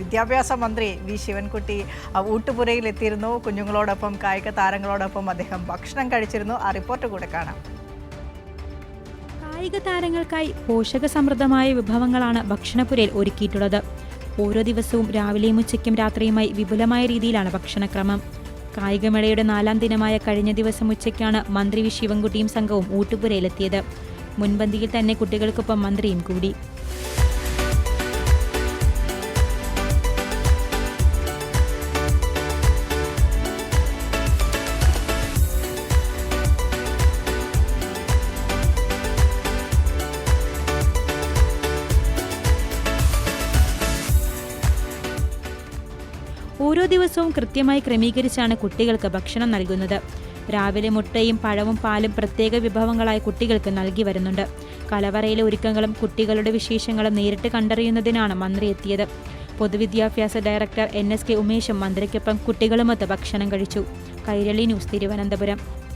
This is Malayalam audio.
വിദ്യാഭ്യാസ മന്ത്രി വി ശിവൻകുട്ടി ഊട്ടുപുരയിൽ എത്തിയിരുന്നു. കുഞ്ഞുങ്ങളോടൊപ്പം കായിക താരങ്ങളോടൊപ്പം അദ്ദേഹം ഭക്ഷണം കഴിച്ചിരുന്നു. ആ റിപ്പോർട്ട് കൂടെ കാണാം. കായിക താരങ്ങൾക്കായി പോഷകസമൃദ്ധമായ വിഭവങ്ങളാണ് ഭക്ഷണപുരയിൽ ഒരുക്കിയിട്ടുള്ളത്. ഓരോ ദിവസവും രാവിലെയും ഉച്ചയ്ക്കും രാത്രിയുമായി വിപുലമായ രീതിയിലാണ് ഭക്ഷണക്രമം. കായികമേളയുടെ നാലാം ദിനമായ കഴിഞ്ഞ ദിവസം ഉച്ചയ്ക്കാണ് മന്ത്രി വി ശിവൻകുട്ടിയും സംഘവും ഊട്ടുപുരയിലെത്തിയത്. മുൻപന്തിയിൽ തന്നെ കുട്ടികൾക്കൊപ്പം മന്ത്രിയും കൂടി. ഓരോ ദിവസവും കൃത്യമായി ക്രമീകരിച്ചാണ് കുട്ടികൾക്ക് ഭക്ഷണം നൽകുന്നത്. രാവിലെ മുട്ടയും പഴവും പാലും പ്രത്യേക വിഭവങ്ങളായി കുട്ടികൾക്ക് നൽകി വരുന്നുണ്ട്. കലവറയിലെ ഒരുക്കങ്ങളും കുട്ടികളുടെ വിശേഷങ്ങളും നേരിട്ട് കണ്ടറിയുന്നതിനാണ് മന്ത്രി എത്തിയത്. പൊതുവിദ്യാഭ്യാസ ഡയറക്ടർ എൻ എസ് കെ ഉമേഷും മന്ത്രിക്കൊപ്പം കുട്ടികളുമൊത്ത് ഭക്ഷണം കഴിച്ചു. കൈരളി ന്യൂസ് തിരുവനന്തപുരം.